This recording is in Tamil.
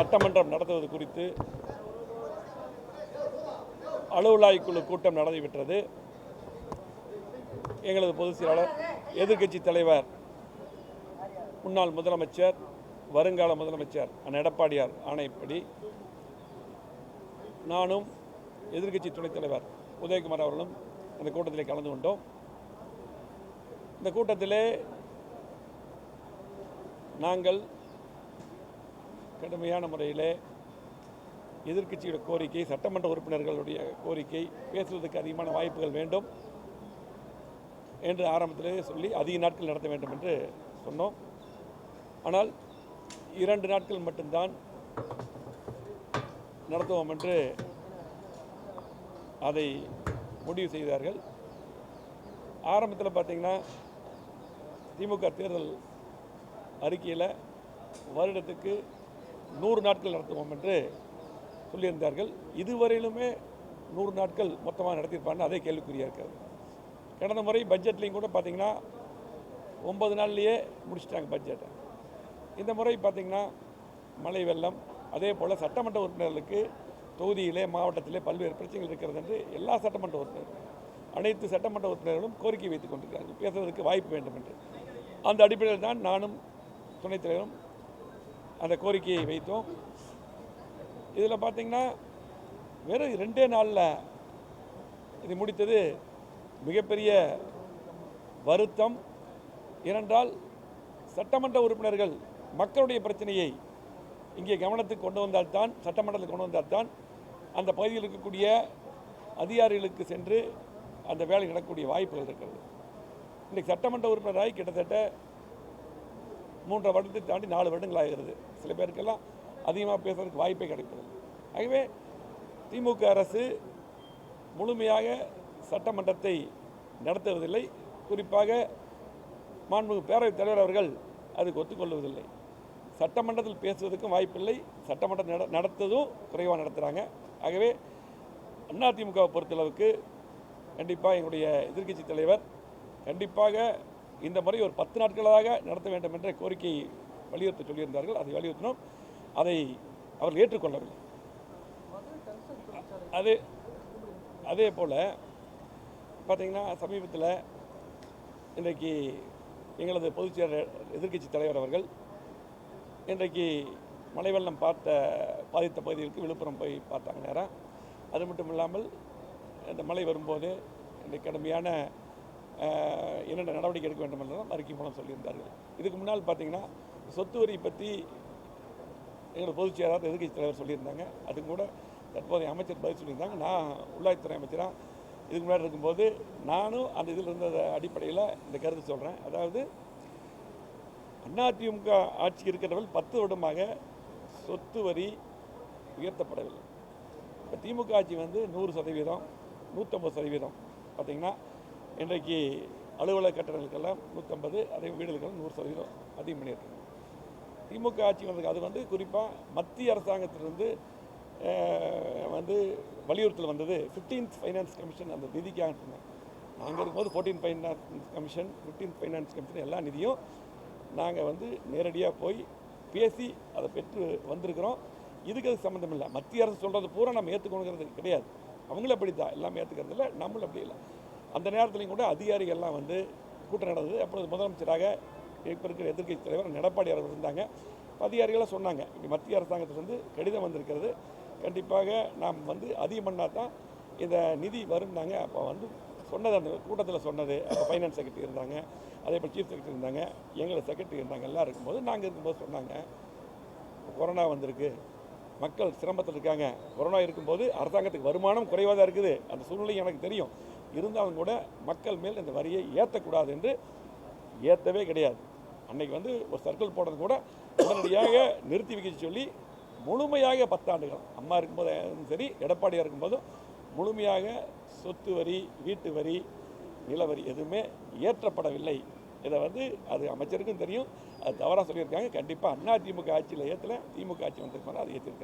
சட்டமன்றம் நடத்துவது குறித்து அலுவலாய் குழு கூட்டம் நடந்துவிட்டது எங்களது பொதுச் செயலாளர் எதிர்க்கட்சி தலைவர் முன்னாள் முதலமைச்சர் வருங்கால முதலமைச்சர் அண்ணன் எடப்பாடியார் ஆணைப்படி நானும் எதிர்க்கட்சி துணைத் தலைவர் உதயகுமார் அவர்களும் அந்த கூட்டத்திலே கலந்து கொண்டோம். இந்த கூட்டத்திலே நாங்கள் கடுமையான முறையிலே எதிர்கட்சியோட கோரிக்கை சட்டமன்ற உறுப்பினர்களுடைய கோரிக்கை பேசுவதற்கு அதிகமான வாய்ப்புகள் வேண்டும் என்று ஆரம்பத்திலேயே சொல்லி அதிக நாட்கள் நடத்த வேண்டும் என்று சொன்னோம். ஆனால் இரண்டு நாட்கள் மட்டும்தான் நடத்துவோம் என்று அதை முடிவு செய்தார்கள். ஆரம்பத்தில் பார்த்தீங்கன்னா திமுக தேர்தல் அறிக்கையில் வருடத்துக்கு நூறு நாட்கள் நடத்துவோம் என்று சொல்லியிருந்தார்கள். இதுவரையிலுமே நூறு நாட்கள் மொத்தமாக நடத்தியிருப்பாங்க அதே கேள்விக்குறியாக இருக்காது. கடந்த முறை பட்ஜெட்லேயும் கூட பார்த்தீங்கன்னா ஒன்பது நாள்லேயே முடிச்சிட்டாங்க பட்ஜெட்டை. இந்த முறை பார்த்திங்கன்னா மழை வெள்ளம் அதே போல் சட்டமன்ற உறுப்பினர்களுக்கு தொகுதியிலே மாவட்டத்திலே பல்வேறு பிரச்சனைகள் இருக்கிறது என்று எல்லா சட்டமன்ற உறுப்பினர்கள் அனைத்து சட்டமன்ற உறுப்பினர்களும் கோரிக்கை வைத்துக் கொண்டிருக்கிறார்கள். பேசுவதற்கு வாய்ப்பு வேண்டும் என்று. அந்த அடிப்படையில் தான் நானும் துணைத் தலைவரும் அந்த கோரிக்கையை வைத்தோம். இதில் பார்த்தீங்கன்னா வெறும் ரெண்டே நாளில் இது முடித்தது மிகப்பெரிய வருத்தம். ஏனென்றால் சட்டமன்ற உறுப்பினர்கள் மக்களுடைய பிரச்சனையை இங்கே கவனத்துக்கு கொண்டு வந்தால்தான் சட்டமன்றத்தில் கொண்டு வந்தால்தான் அந்த பகுதியில் இருக்கக்கூடிய அதிகாரிகளுக்கு சென்று அந்த வேலை நடக்கக்கூடிய வாய்ப்புகள் இருக்கிறது. இன்றைக்கு சட்டமன்ற உறுப்பினராகி கிட்டத்தட்ட மூன்றரை வருடத்தை தாண்டி நாலு வருடங்கள் ஆகிறது. சில பேருக்கெல்லாம் அதிகமாக பேசுறதுக்கு வாய்ப்பே கிடைப்பதில்லை. ஆகவே திமுக அரசு முழுமையாக சட்டமன்றத்தை நடத்துவதில்லை. குறிப்பாக மாண்புமிகு பேரவைத் தலைவர் அவர்கள் அதுக்கு ஒத்துக்கொள்வதில்லை. சட்டமன்றத்தில் பேசுவதற்கும் வாய்ப்பில்லை. சட்டமன்றம் நட நடத்ததும் குறைவாக நடத்துகிறாங்க ஆகவே அதிமுகவை பொறுத்தளவுக்கு கண்டிப்பாக எங்களுடைய எதிர்க்கட்சி தலைவர் கண்டிப்பாக இந்த முறை ஒரு பத்து நாட்களாக நடத்த வேண்டும் என்ற கோரிக்கை வலியுறுத்த சொல்லியிருந்தார்கள். அதை வலியுறுத்தினோம். அதை அவர்கள் ஏற்றுக்கொள்ளவில்லை. அது அதே போல் பார்த்தீங்கன்னா சமீபத்தில் இன்றைக்கு எங்களது பொதுச் செயலாளர் எதிர்க்கட்சி தலைவர் அவர்கள் இன்றைக்கு மழை வெள்ளம் பார்த்த பாதித்த பகுதிகளுக்கு விழுப்புரம் போய் பார்த்தாங்க நேரம் அது மட்டும் இல்லாமல் இந்த மழை வரும்போது இந்த கடுமையான என்னென்ன நடவடிக்கை எடுக்க வேண்டும் என்றும் அறிக்கை மூலம் சொல்லியிருந்தார்கள். இதுக்கு முன்னால் பார்த்தீங்கன்னா சொத்து வரி பற்றி எங்களோட பொதுச் செயலாளர் எதிர்க்கட்சி தலைவர் சொல்லியிருந்தாங்க. அதுக்கு கூட தற்போதைய அமைச்சர் பதில் சொல்லியிருந்தாங்க. நான் உள்ளாட்சித்துறை அமைச்சராக இதுக்கு முன்னாடி இருக்கும்போது நானும் அந்த இதில் இருந்த அடிப்படையில் இந்த கருத்து சொல்கிறேன் அதாவது அதிமுக ஆட்சி இருக்கிறவர்கள் பத்து வருடமாக சொத்து வரி உயர்த்தப்படவில்லை. இப்போ திமுக ஆட்சி வந்து நூறு சதவீதம் நூற்றம்பது சதவீதம். பார்த்தீங்கன்னா இன்றைக்கு அலுவலக கட்டணங்களுக்கெல்லாம் நூற்றம்பது அதே வீடுகளுக்கெல்லாம் நூறு சதவீதம் அதிகம் பண்ணியிருக்காங்க. திமுக ஆட்சி வந்ததுக்கு அது வந்து குறிப்பாக மத்திய அரசாங்கத்திலிருந்து வந்து வலியுறுத்தல் வந்தது. 15th ஃபைனான்ஸ் கமிஷன் அந்த நிதிக்காக சொன்னாங்க நாங்கள் இருக்கும்போது fourteen finance commission 15th finance commission எல்லா நிதியும் நாங்கள் வந்து நேரடியாக போய் பேசி அதை பெற்று வந்திருக்கிறோம். இதுக்கு அது சம்மந்தம் இல்லை. மத்திய அரசு சொல்கிறது பூரா நம்ம ஏற்றுக்கணுங்கிறது கிடையாது. அவங்களும் அப்படி தான் எல்லாமே ஏற்றுக்கிறது இல்லை நம்மளும் அப்படி இல்லை. அந்த நேரத்துலையும் கூட அதிகாரிகள்லாம் வந்து கூட்டம் நடந்தது. அப்பொழுது முதலமைச்சராக இப்போ இருக்கிற எதிர்க்கட்சி தலைவர் எடப்பாடி அவர்கள் இருந்தாங்க. அதிகாரிகளாக சொன்னாங்க. இப்படி மத்திய அரசாங்கத்திலிருந்து கடிதம் வந்திருக்கிறது. கண்டிப்பாக நாம் வந்து அதிகம் பண்ணால் தான் இந்த நிதி வரும்னாங்க. அப்போ வந்து சொன்னது அந்த கூட்டத்தில் சொன்னது. அப்போ ஃபைனான்ஸ் செக்ரட்டரி இருந்தாங்க. அதே போல் சீஃப் செக்ரட்டரி இருந்தாங்க. எங்களை செக்ரட்டரி இருந்தாங்க. எல்லாம் இருக்கும்போது நாங்கள் இருக்கும்போது சொன்னாங்க. கொரோனா வந்திருக்கு. மக்கள் சிரமத்தில் இருக்காங்க கொரோனா இருக்கும்போது அரசாங்கத்துக்கு வருமானம் குறைவாக தான் இருக்குது. அந்த சூழ்நிலை எனக்கு தெரியும். இருந்தாலும் கூட மக்கள் மேல் இந்த வரியை ஏற்றக்கூடாது என்று ஏற்றவே கிடையாது. அன்னைக்கு வந்து ஒரு சர்க்கிள் போடுறது கூட உடனடியாக நிறுத்தி வைக்க சொல்லி முழுமையாக பத்தாண்டுகள் அம்மா இருக்கும்போதும் சரி எடப்பாடியாக இருக்கும்போதும் முழுமையாக சொத்து வரி வீட்டு வரி நிலவரி எதுவுமே ஏற்றப்படவில்லை. இதை வந்து அது அமைச்சருக்கும் தெரியும். அது தவறாக சொல்லியிருக்காங்க. கண்டிப்பாக அண்ணா திமுக ஆட்சியில் ஏற்றலை திமுக ஆட்சி வந்திருக்கோம் அதை ஏற்றிருக்காங்க